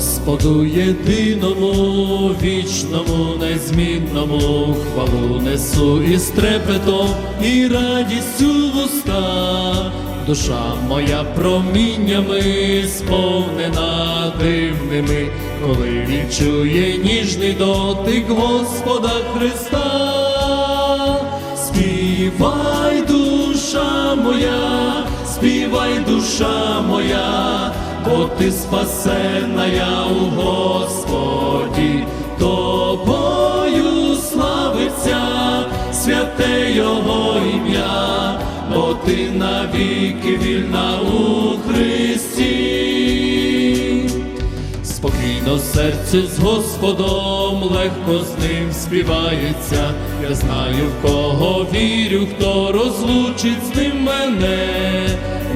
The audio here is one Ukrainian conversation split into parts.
Господу єдиному, вічному, незмінному, хвалу несу із трепетом і радістю в уста. Душа моя проміннями сповнена дивними, коли відчує ніжний дотик Господа Христа. Співай, душа моя, співай, душа моя, бо ти спасена я у Господі, тобою славиться святе Його ім'я, бо ти навіки вільна у Христі. Спокійно серце з Господом, легко з ним співається. Я знаю, в кого вірю, хто розлучить з ним мене.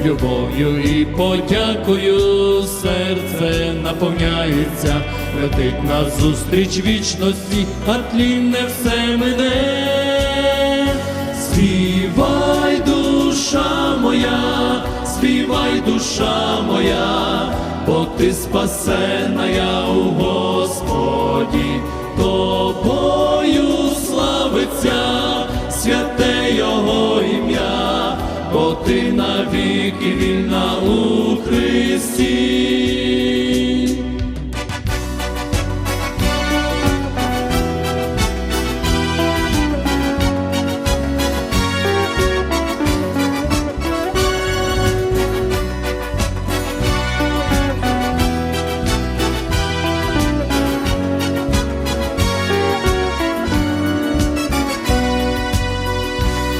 Любов'ю і подякою серце наповняється, летить назустріч вічності, а тлінне все мене. Співай, душа моя, співай, душа моя, бо ти спасена я у Господі, навіки вільна у Христі.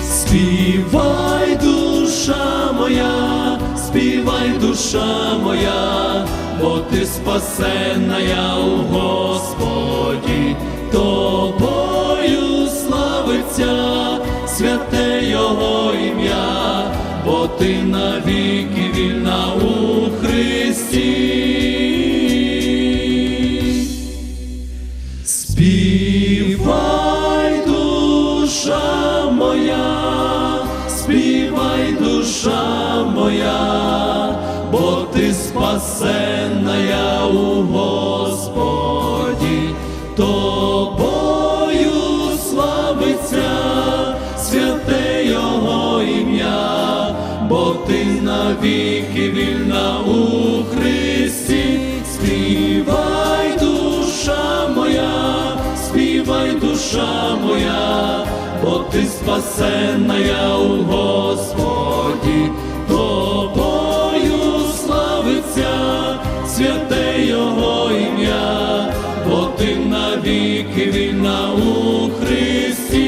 Співай, душа моя, співай, душа моя, бо ти спасена у Господі, тобою славиться святе Його ім'я, бо ти навіки вільна у Христі. Співай, душа моя, душа моя, бо ти спасена у Господі, тобою славиться святе Його ім'я, бо ти навіки вільна у Христі, співай, душа моя, співай, душа моя, бо ти спасена я у Господі, ти навіки вільна у Христі.